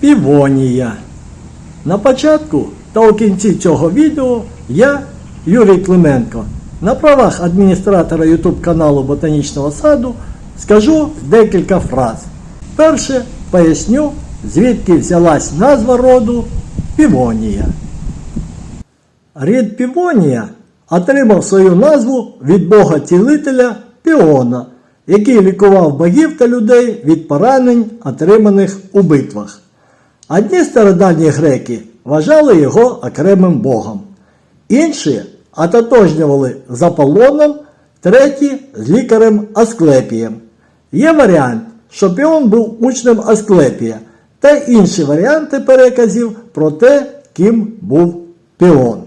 Півонія. На початку та у кінці цього відео я, Юрій Клименко, на правах адміністратора YouTube каналу Ботанічного саду скажу декілька фраз. Перше поясню, звідки взялась назва роду Півонія. Рід Півонія отримав свою назву від бога цілителя Піона, який лікував богів та людей від поранень, отриманих у битвах. Одні стародавні греки вважали його окремим богом, інші ототожнювали з Аполлоном, треті з лікарем Асклепієм. Є варіант, що Піон був учнем Асклепія, та інші варіанти переказів про те, ким був Піон.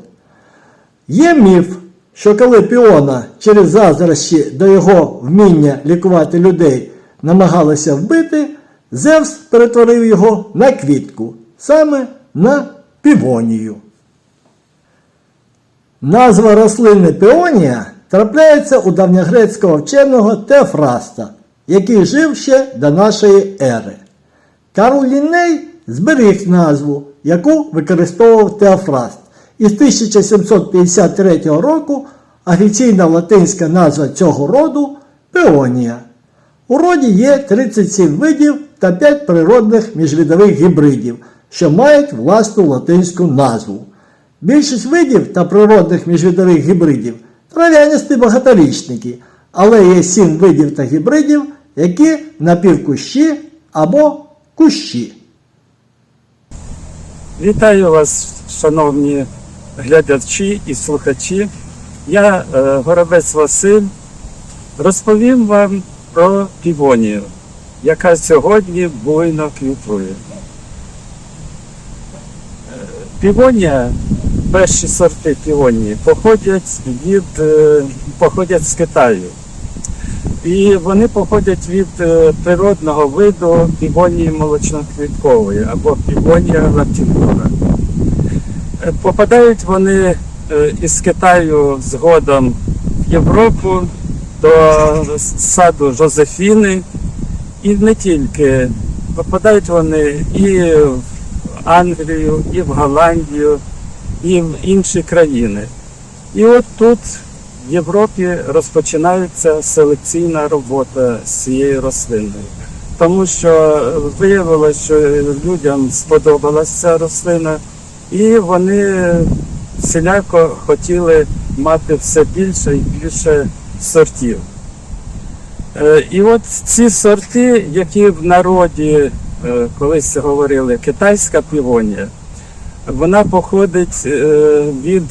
Є міф, що коли Піона через заздрощі до його вміння лікувати людей намагалися вбити, Зевс перетворив його на квітку, саме на півонію. Назва рослини піонія трапляється у давньогрецького вченого Теофраста, який жив ще до нашої ери. Карл Лінней зберіг назву, яку використовував Теофраст. І з 1753 року офіційна латинська назва цього роду пеонія. У роді є 37 видів та 5 природних міжвідових гібридів, що мають власну латинську назву. Більшість видів та природних міжвідових гібридів трав'янисті багаторічники, але є 7 видів та гібридів, які напівкущі або кущі. Вітаю вас, шановні глядачі і слухачі. Я е, Горобець Василь. Розповім вам про півонію, яка сьогодні буйно квітує. Півонія, перші сорти півонії, походять від е, походять з Китаю. І вони походять від е, природного виду півонії молочноквіткової або півонія латінора. Е, Попадають вони із Китаю згодом в Європу до саду Жозефіни. І не тільки. Попадають вони і в Англію, і в Голландію, і в інші країни. І от тут в Європі розпочинається селекційна робота з цією рослиною. Тому що виявилося, що людям сподобалася ця рослина, і вони всіляко хотіли мати все більше і більше сортів. Е, І от ці сорти, які в народі е, колись говорили китайська півонія, вона походить е, від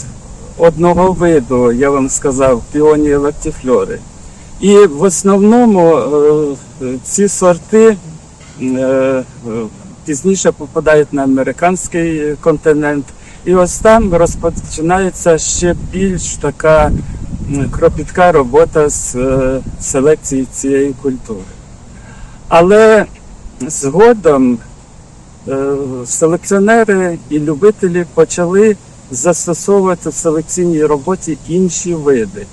одного виду, я вам сказав, піонії лактіфльори. І в основному ці сорти пізніше попадають на американський континент. І ось там розпочинається ще більш така кропітка робота з е, селекції цієї культури. Але згодом е, селекціонери і любителі почали застосовувати в селекційній роботі інші види.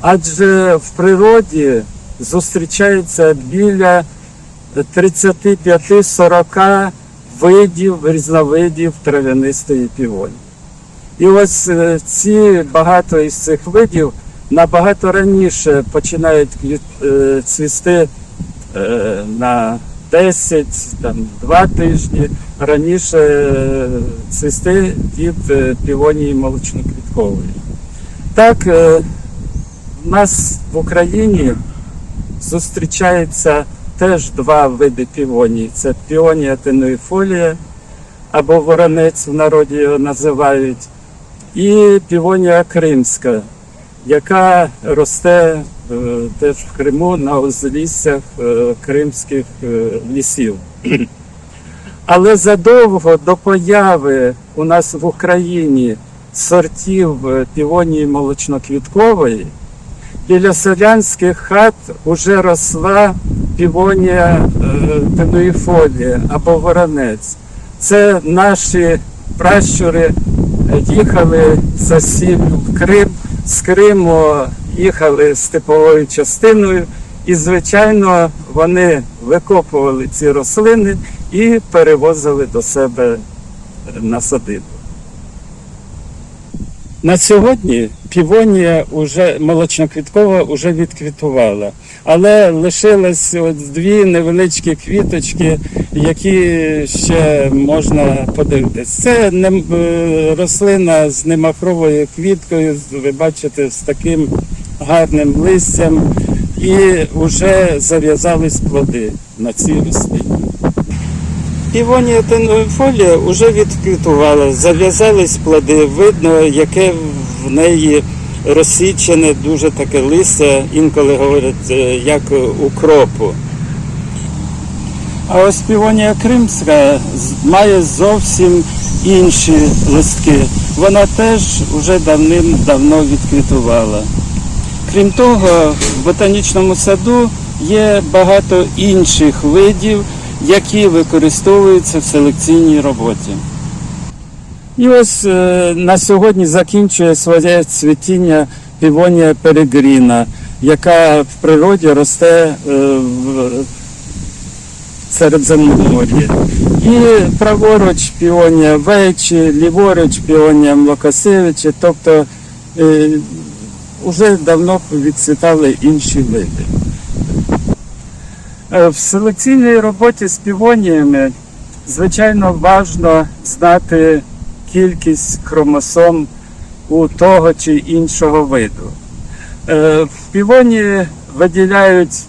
Адже в природі зустрічається біля 35-40 видів, різновидів трав'янистої півоні. І ось е, ці багато із цих видів набагато раніше починають е, цвісти е, на 10, там, 2 тижні раніше е, цвісти від півонії молочноквіткової. Так, у нас в Україні зустрічається теж два види півонії. Це піонія тенуїфолія, або воронець в народі його називають, і півонія кримська, яка росте е, теж в Криму на узліссях е, кримських е, лісів. Але задовго до появи у нас в Україні сортів півонії молочноквіткової біля селянських хат уже росла півонія тенуїфолія або воронець. Це наші пращури їхали за сіллю в Крим, з Криму їхали степовою частиною, і, звичайно, вони викопували ці рослини і перевозили до себе на садибу. На сьогодні півонія уже молочноквіткова вже відквітувала, але лишилось от дві невеличкі квіточки, які ще можна подивитись. Це е, рослина з немахровою квіткою, ви бачите, з таким гарним листям, і вже зав'язались плоди на цій рослині. Півонія тенофолія вже відквітувала, зав'язались плоди, видно, яке в неї розсічене дуже таке листя, інколи говорять, е, як у кропу. А ось півонія кримська має зовсім інші листки. Вона теж вже давним-давно відквітувала. Крім того, в ботанічному саду є багато інших видів, які використовуються в селекційній роботі. І ось е, на сьогодні закінчує своє цвітіння півонія перегріна, яка в природі росте е, в Середземномор'ї. І праворуч піонія Вейчі, ліворуч піонія Млокосевичі, тобто е, вже давно відцвітали інші види. Е, В селекційній роботі з півоніями, звичайно, важливо знати кількість хромосом у того чи іншого виду. Е, В півонії виділяють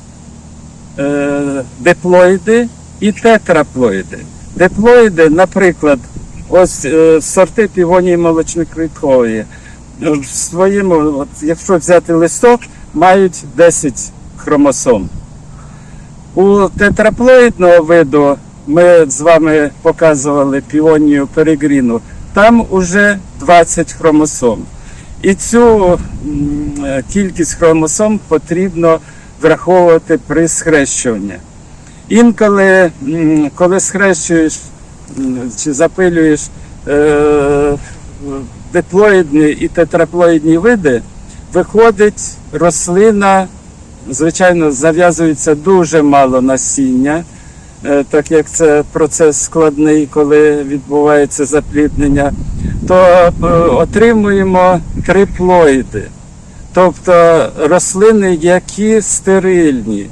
е, диплоїди і тетраплоїди. Диплоїди, наприклад, ось е, сорти півонії молочноквіткової. е, В своєму, от, якщо взяти листок, мають 10 хромосом. У тетраплоїдного виду ми з вами показували піонію перегріну. Там уже 20 хромосом. І цю е, кількість хромосом потрібно враховувати при схрещуванні. Інколи, коли схрещуєш чи запилюєш е, диплоїдні і тетраплоїдні види, виходить рослина, звичайно, зав'язується дуже мало насіння, е, так як це процес складний, коли відбувається запліднення, то е, отримуємо триплоїди. Тобто рослини, які стерильні,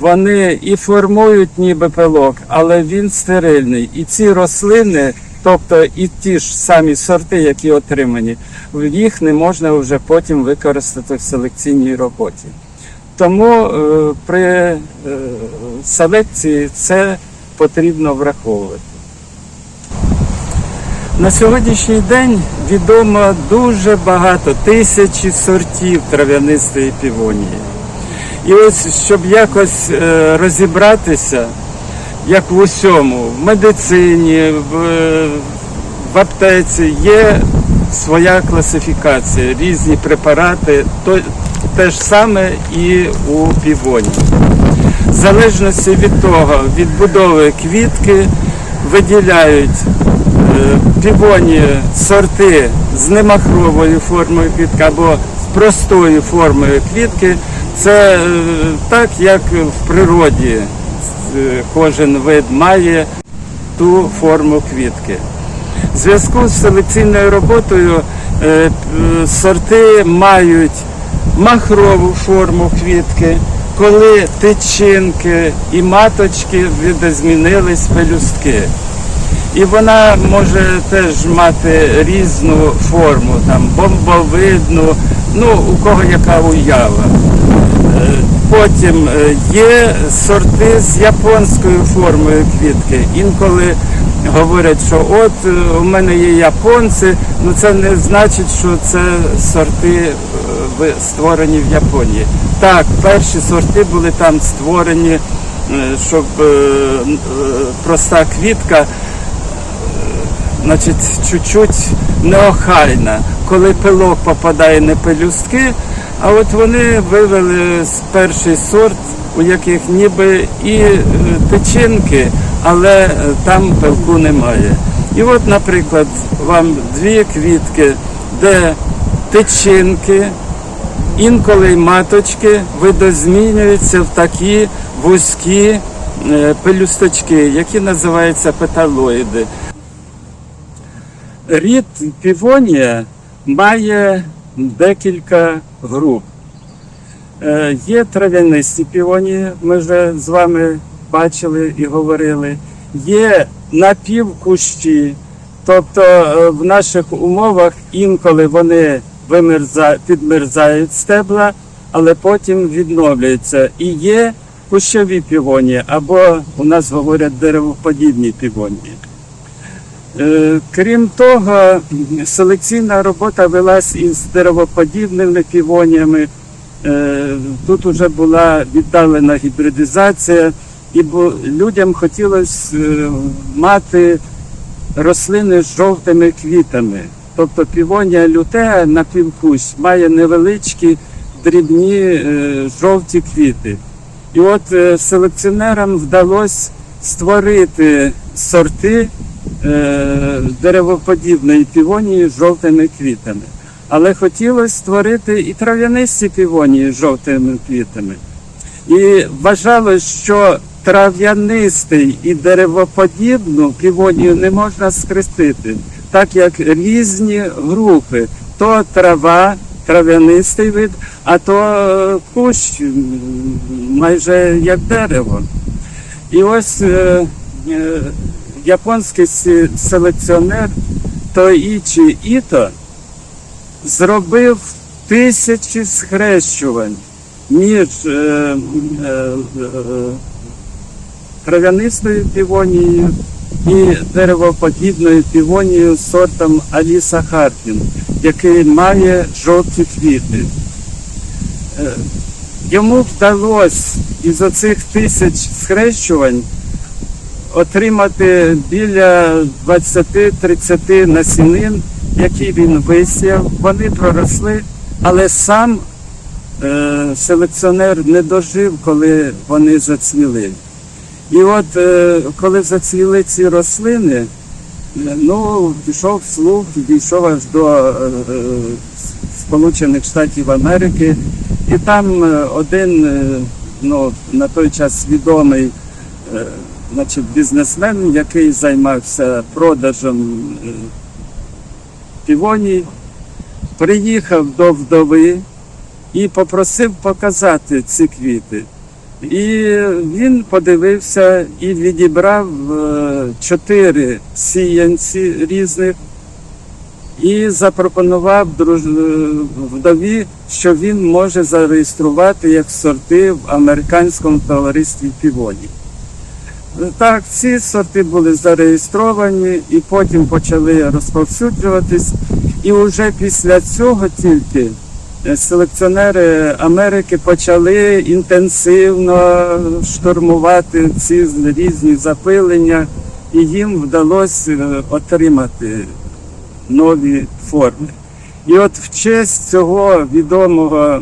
вони і формують ніби пилок, але він стерильний. І ці рослини, тобто і ті ж самі сорти, які отримані, їх не можна вже потім використати в селекційній роботі. Тому е, при е, селекції це потрібно враховувати. На сьогоднішній день відомо дуже багато тисячі сортів трав'янистої півонії. І ось щоб якось е, розібратися, як в усьому, в медицині, в, в аптеці є своя класифікація, різні препарати, те ж саме і у півоні. В залежності від того, від будови квітки виділяють е, півоні сорти з немахровою формою квітки або з простою формою квітки. Це е, так, як в природі е, кожен вид має ту форму квітки. В зв'язку з селекційною роботою сорти мають махрову форму квітки, коли тичинки і маточки видозмінились пелюстки. І вона може теж мати різну форму, там бомбовидну, ну у кого яка уява. Е, Потім е, є сорти з японською формою квітки. Інколи говорять, що от е, у мене є японці, ну це не значить, що це сорти е, створені в Японії. Так, перші сорти були там створені, е, щоб проста квітка значить, чуть-чуть неохайна, коли пилок попадає на пелюстки, а от вони вивели перший сорт, у яких ніби і тичинки, але е, там пилку немає. І от, наприклад, вам дві квітки, де тичинки, інколи маточки видозмінюються в такі вузькі е, пелюсточки, які називаються петалоїди. Рід півонія має декілька груп. Е, Є трав'янисті півонії, ми вже з вами бачили і говорили. Є напівкущі, тобто е, в наших умовах інколи вони вимерза, підмерзають стебла, але потім відновлюються. І є кущові півонії, або у нас говорять деревоподібні півонії. Е, Крім того, селекційна робота велась із деревоподібними півоніями. Е, Тут вже була віддалена гібридизація, і бу- людям хотілося е, мати рослини з жовтими квітами. Тобто півонія лютеа на півкусь має невеличкі дрібні е, жовті квіти. І от е, селекціонерам вдалося створити сорти деревоподібної півонії з жовтими квітами. Але хотілося створити і трав'янисті півонії з жовтими квітами. І вважалось, що трав'янистий і деревоподібну півонію не можна скрестити, так як різні групи. То трава, трав'янистий вид, а то кущ майже як дерево. І ось е, е, японський селекціонер Тоїчі Іто зробив тисячі схрещувань між е, е, е, трав'янистою півонією і деревоподібною півонією сортом Аліса Харпін, який має жовті квіти. Е, Йому вдалося із оцих тисяч схрещувань отримати біля 20-30 насінин, які він висіяв. Вони проросли, але сам е, селекціонер не дожив, коли вони зацвіли. І от е, коли зацвіли ці рослини, е, ну, пішов слух, дійшов аж до е, Сполучених Штатів Америки, і там один ну, на той час відомий значить, бізнесмен, який займався продажем півоній, приїхав до вдови і попросив показати ці квіти. І він подивився і відібрав е, чотири сіянці різних і запропонував е, вдові, що він може зареєструвати як сорти в американському товаристві півоній. Так, ці сорти були зареєстровані і потім почали розповсюджуватись. І вже після цього тільки селекціонери Америки почали інтенсивно штурмувати ці різні запилення, і їм вдалося е, отримати нові форми. І от в честь цього відомого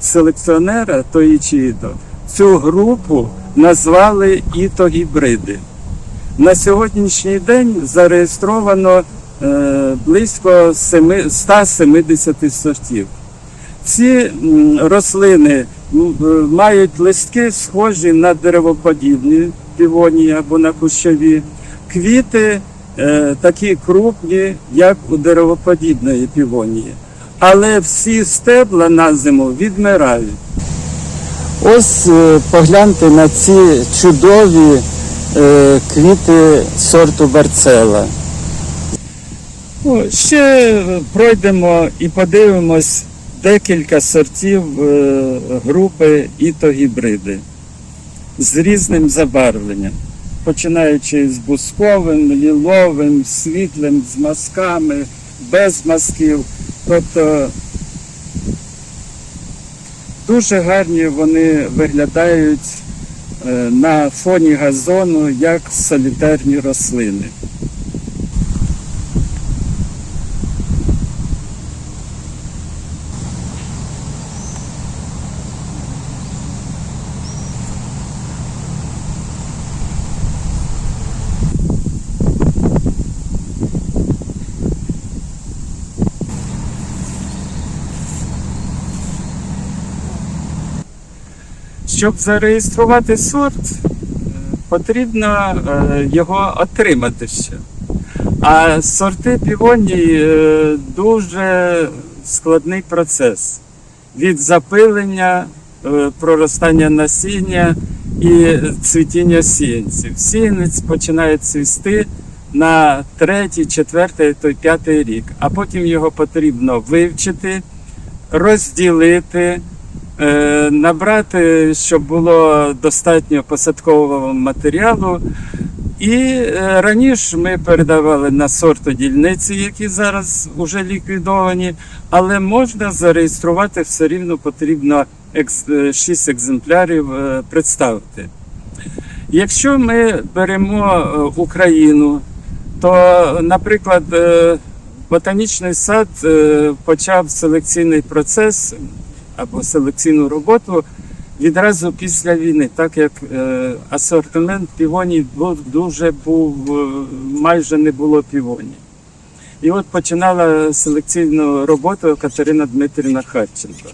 селекціонера Тоїчідо цю групу назвали ітогібриди. На сьогоднішній день зареєстровано близько семи- 170 сортів. Ці рослини е, мають листки схожі на деревоподібні півонії або на кущові. Квіти е, такі крупні, як у деревоподібної півонії. Але всі стебла на зиму відмирають. Ось е, погляньте на ці чудові е, квіти сорту Барцела. Ще пройдемо і подивимось декілька сортів е, групи ітогібриди з різним забарвленням, починаючи з бусковим, ліловим, світлим, з мазками, без мазків. Тобто дуже гарні вони виглядають е, на фоні газону як солітарні рослини. Щоб зареєструвати сорт, потрібно е, його отримати ще. А сорти півоній е, дуже складний процес від запилення, е, проростання насіння і цвітіння сіянців. Сіянець починає цвісти на третій, четвертий, то й п'ятий рік, а потім його потрібно вивчити, розділити, е, набрати, щоб було достатньо посадкового матеріалу. І е, раніше ми передавали на сортодільниці, які зараз вже ліквідовані, але можна зареєструвати все рівно потрібно 6 екземплярів е, представити. Якщо ми беремо е, Україну, то, наприклад, е, ботанічний сад е, почав селекційний процес або селекційну роботу відразу після війни, так як е, асортимент півонів був дуже був, е, майже не було півонів. І от починала селекційну роботу Катерина Дмитрівна Харченко.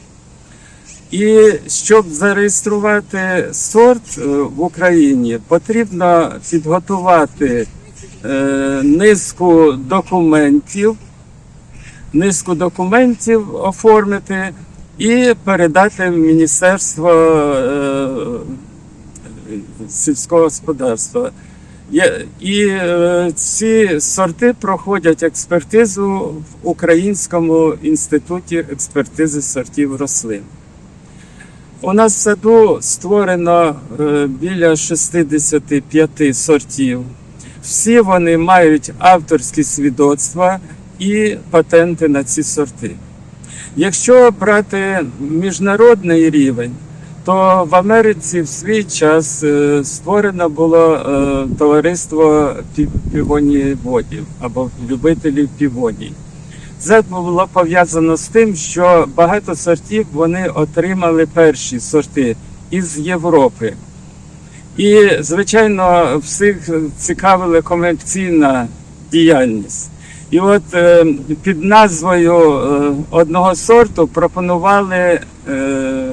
І щоб зареєструвати сорт е, в Україні, потрібно підготувати низку документів, низку документів оформити і передати в Міністерство е, сільського господарства. І е, ці сорти проходять експертизу в Українському інституті експертизи сортів рослин. У нас в саду створено е, біля 65 сортів. Всі вони мають авторські свідоцтва і патенти на ці сорти. Якщо брати міжнародний рівень, то в Америці в свій час е, створено було е, товариство пів- півонієводів або любителів півоній. Це було пов'язано з тим, що багато сортів вони отримали перші сорти із Європи. І, звичайно, всіх цікавила комерційна діяльність. І от е, під назвою е, одного сорту пропонували, е,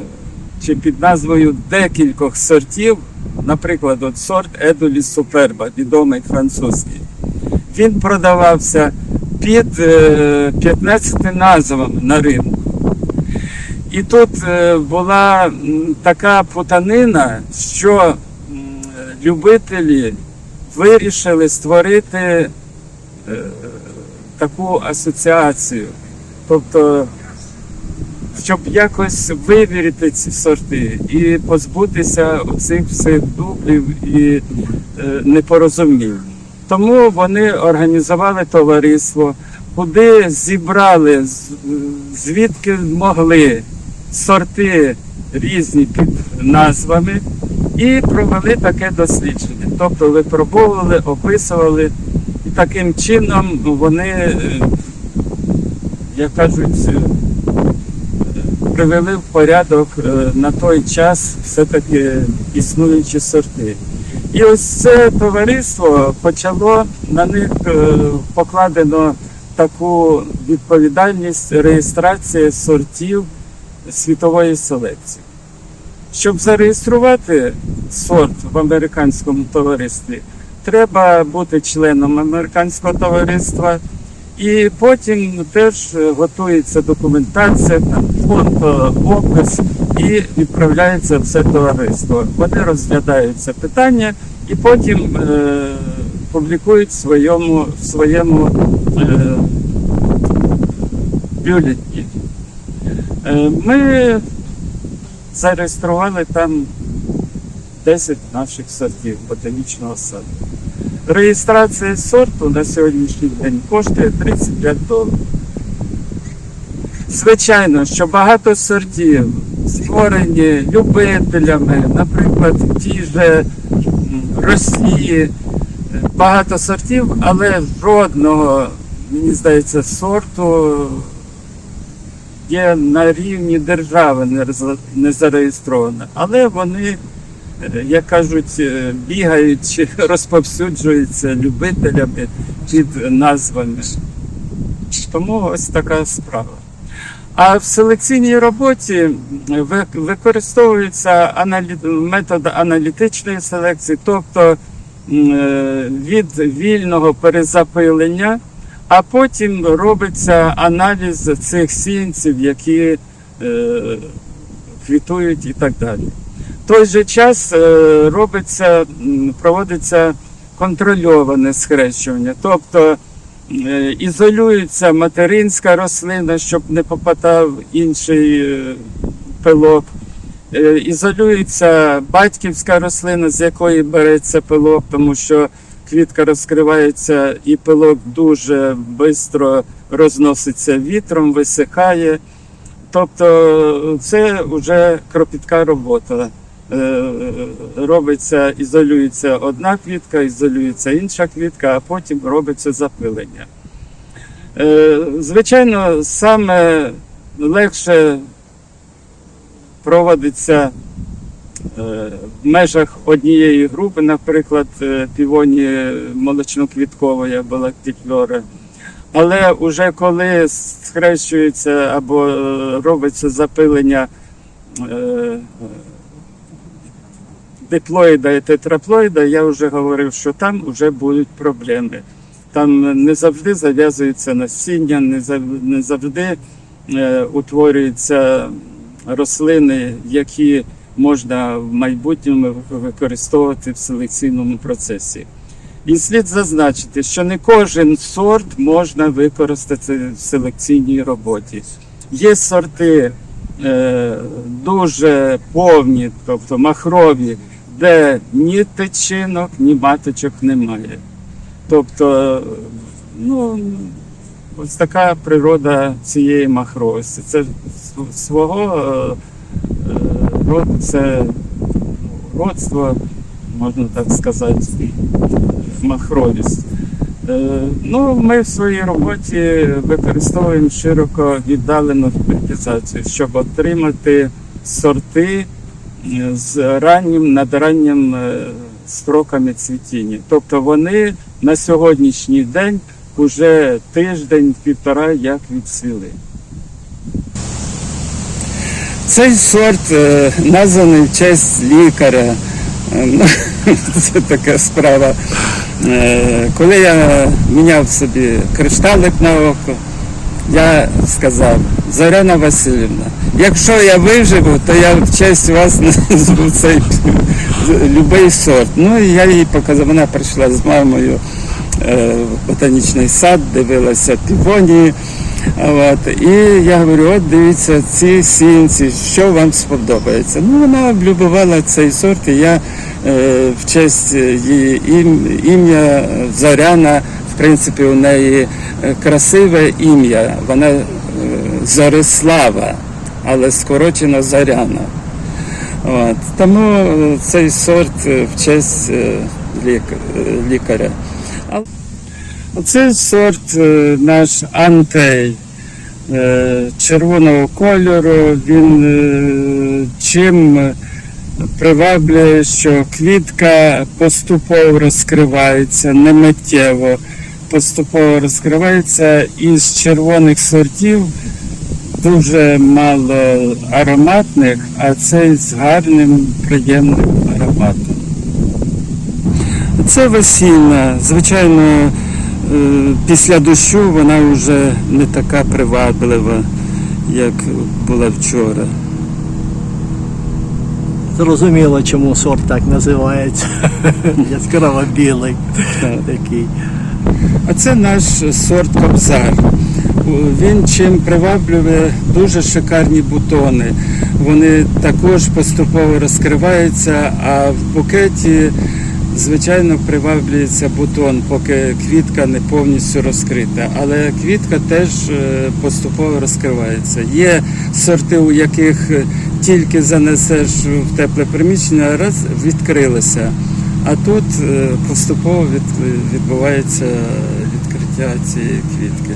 чи під назвою декількох сортів, наприклад, от сорт Едулі Суперба, відомий французький. Він продавався під е, 15 назвами на ринку. І тут була така путанина, що любителі вирішили створити таку асоціацію. Тобто, щоб якось вивірити ці сорти і позбутися цих всіх дублів і е, непорозумінь. Тому вони організували товариство, куди зібрали звідки могли сорти різні під назвами і провели таке дослідження. Тобто випробовували, описували, таким чином вони, е, як кажуть, е, привели в порядок е, на той час все-таки існуючі сорти. І ось це товариство почало на них покладено таку відповідальність реєстрації сортів світової селекції. Щоб зареєструвати сорт в американському товаристві, треба бути членом американського товариства, і потім теж е, готується документація, там фото, опис і відправляється в це товариство. Вони розглядають це питання і потім е, публікують в своєму, в своєму е, бюлетні. Е, ми зареєстрували там 10 наших сортів ботанічного саду. Реєстрація сорту на сьогоднішній день коштує 35 доларів. Звичайно, що багато сортів створені любителями, наприклад, ті же Росії, е, багато сортів, але жодного, мені здається, сорту є на рівні держави не зареєстровано. Але вони, як кажуть, е, бігають розповсюджуються любителями під назвами. Тому ось така справа. А в селекційній роботі використовується метод аналітичної селекції, тобто е, від вільного перезапилення, а потім робиться аналіз цих сінців, які е, квітують і так далі. Той же час е, робиться, проводиться контрольоване схрещування, тобто е, ізолюється материнська рослина, щоб не попадав інший е, пилок. Ізолюється батьківська рослина, з якої береться пилок, тому що квітка розкривається і пилок дуже швидко розноситься вітром, висихає. Тобто це вже кропітка робота. Е, Робиться, ізолюється одна квітка, ізолюється інша квітка, а потім робиться запилення. Е, Звичайно, саме легше проводиться е, в межах однієї групи, наприклад, півоні молочноквіткової або лактифлори. Але вже коли схрещується або робиться запилення диплоїда і тетраплоїда, я вже говорив, що там вже будуть проблеми. Там не завжди зав'язується насіння, не завжди е, утворюються рослини, які можна в майбутньому використовувати в селекційному процесі. І слід зазначити, що не кожен сорт можна використати в селекційній роботі. Є сорти е, дуже повні, тобто махрові, де ні тичинок, ні маточок немає. Тобто, ну, ось така природа цієї махровості. Це свого е, е, роду, це родство, можна так сказати, махровість. Е, Ну, ми в своїй роботі використовуємо широко віддалену гібридизацію, щоб отримати сорти з раннім, надраннім е, строками цвітіння. Тобто вони на сьогоднішній день уже тиждень-півтора як відцвіли. Цей сорт е, названий в честь лікаря. Е, ну, Це така справа. Коли я міняв собі кришталик на око, я сказав, Зоряна Васильівна, якщо я виживу, то я в честь вас назву цей любий сорт. Ну і я їй показав, вона прийшла з мамою е, в ботанічний сад, дивилася півонії. От, і я говорю, от дивіться ці сінці, що вам сподобається. Ну, вона облюбувала цей сорт, і я е, в честь її ім- ім'я Зоряна, в принципі, у неї е, красиве ім'я. Вона е, Зорислава, але скорочено Зоряна. От, тому е, цей сорт в честь лік- лікаря. А Оцей сорт наш антей червоного кольору. Він чим приваблює, що квітка поступово розкривається, не миттєво, поступово розкривається із червоних сортів. Дуже мало ароматних, а цей з гарним, приємним ароматом. Це весільна. Звичайно, е, після дощу вона вже не така приваблива, як була вчора. Зрозуміло, чому сорт так називається. Яскраво білий такий. А це наш сорт кобзар. Він чим приваблює дуже шикарні бутони. Вони також поступово розкриваються, а в букеті, звичайно, приваблюється бутон, поки квітка не повністю розкрита. Але квітка теж е, поступово розкривається. Є сорти, у яких тільки занесеш в тепле приміщення, раз відкрилися. А тут е, поступово відбувається відкриття цієї квітки.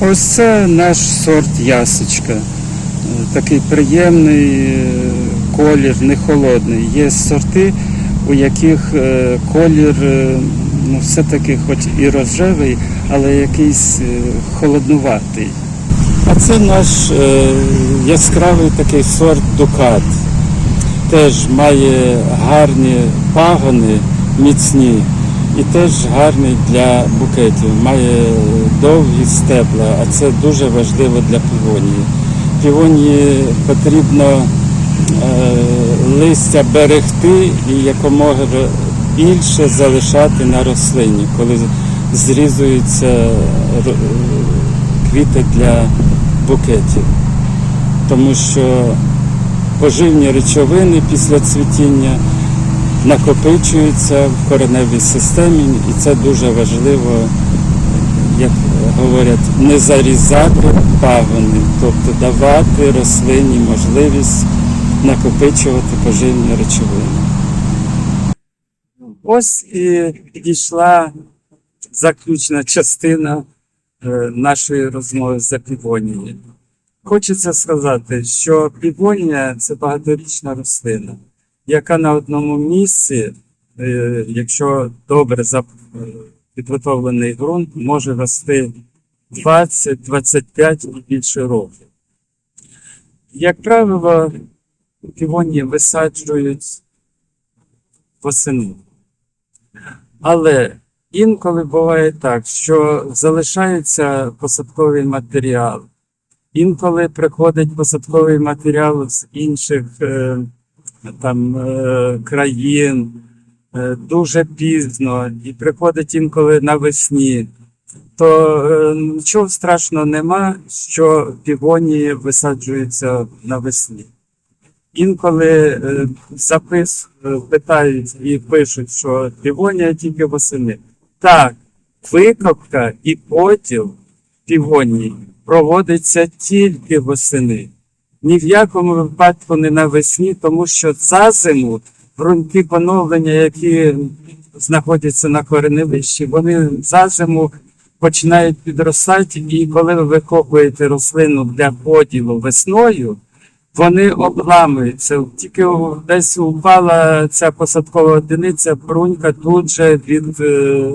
Ось це наш сорт ясочка. Е, Такий приємний е, колір, не холодний. Є сорти, у яких колір ну, все-таки хоч і рожевий, але якийсь холоднуватий. А це наш яскравий такий сорт дукат. Теж має гарні пагони, міцні, і теж гарний для букетів. Має довгі стебла, а це дуже важливо для півонії. Півонії потрібно е, листя берегти і якомога більше залишати на рослині, коли зрізуються квіти для букетів. Тому що поживні речовини після цвітіння накопичуються в кореневій системі, і це дуже важливо, як говорять, не зарізати пагони, тобто давати рослині можливість накопичувати поживні речовини. Ось і підійшла заключна частина е, нашої розмови за півонією. Хочеться сказати, що півонія це багаторічна рослина, яка на одному місці, е, якщо добре е, підготовлений ґрунт, може рости 20, 25 і більше років. Як правило, півонії висаджують восени. Але інколи буває так, що залишається посадковий матеріал. Інколи приходить посадковий матеріал з інших е, там, е, країн е, дуже пізно і приходить інколи навесні. То нічого страшного нема, що півонії висаджуються навесні. Інколи запис питають і пишуть, що півонія тільки восени. Так, викопка і поділ півонії проводиться тільки восени. Ні в якому випадку не навесні, тому що за зиму ґрунти поновлення, які знаходяться на кореневищі, вони за зиму починають підростати, і коли ви викопуєте рослину для поділу весною, вони обламуються. Тільки десь упала ця посадкова одиниця, брунька тут же від, е,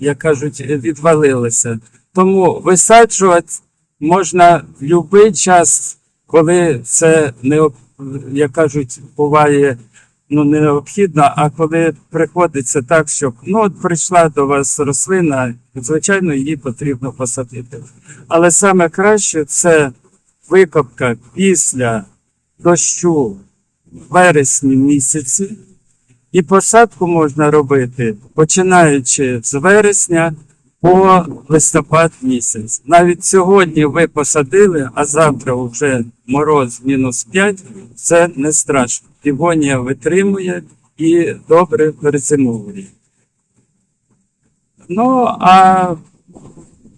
як кажуть, відвалилася. Тому висаджувати можна в будь-який час, коли це не як кажуть, буває ну, не необхідно, а коли приходиться так, щоб ну от прийшла до вас рослина, звичайно, її потрібно посадити. Але саме краще це викопка після дощу в вересні місяці. І посадку можна робити починаючи з вересня по листопад місяць. Навіть сьогодні ви посадили, а завтра вже мороз мінус 5, це не страшно. Півонія витримує і добре перезимовує. Ну, а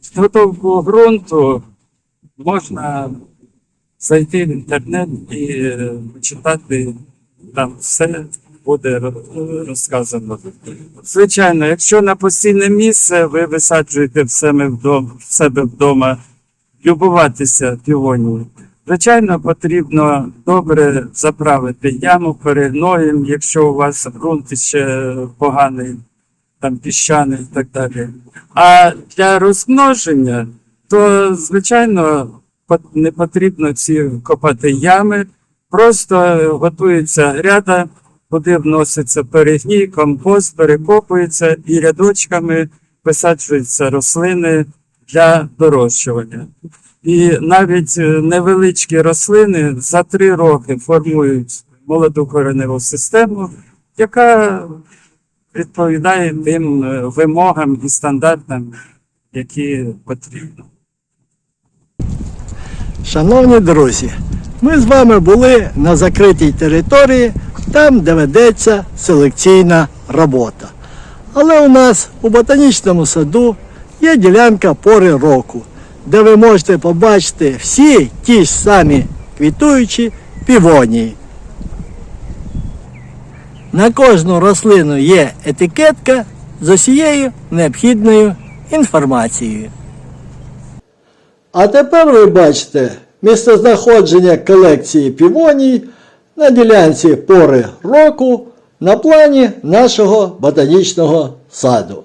підготовку ґрунту можна зайти в інтернет і почитати там все буде розказано. Звичайно, якщо на постійне місце ви висаджуєте в себе вдома, в себе вдома любуватися півонією, звичайно, потрібно добре заправити яму перегноєм, якщо у вас ґрунт ще поганий, там піщаний і так далі. А для розмноження, то звичайно не потрібно ці копати ями, просто готується гряда, куди вноситься перегній, компост, перекопується і рядочками висаджуються рослини для дорощування. І навіть е, невеличкі рослини за три роки формують молоду кореневу систему, яка відповідає тим е, вимогам і стандартам, які потрібно. Шановні друзі, ми з вами були на закритій території, там, де ведеться селекційна робота. Але у нас у ботанічному саду є ділянка пори року, де ви можете побачити всі ті ж самі квітуючі півонії. На кожну рослину є етикетка з усією необхідною інформацією. А тепер ви бачите місцезнаходження колекції півоній на ділянці пори року на плані нашого ботанічного саду.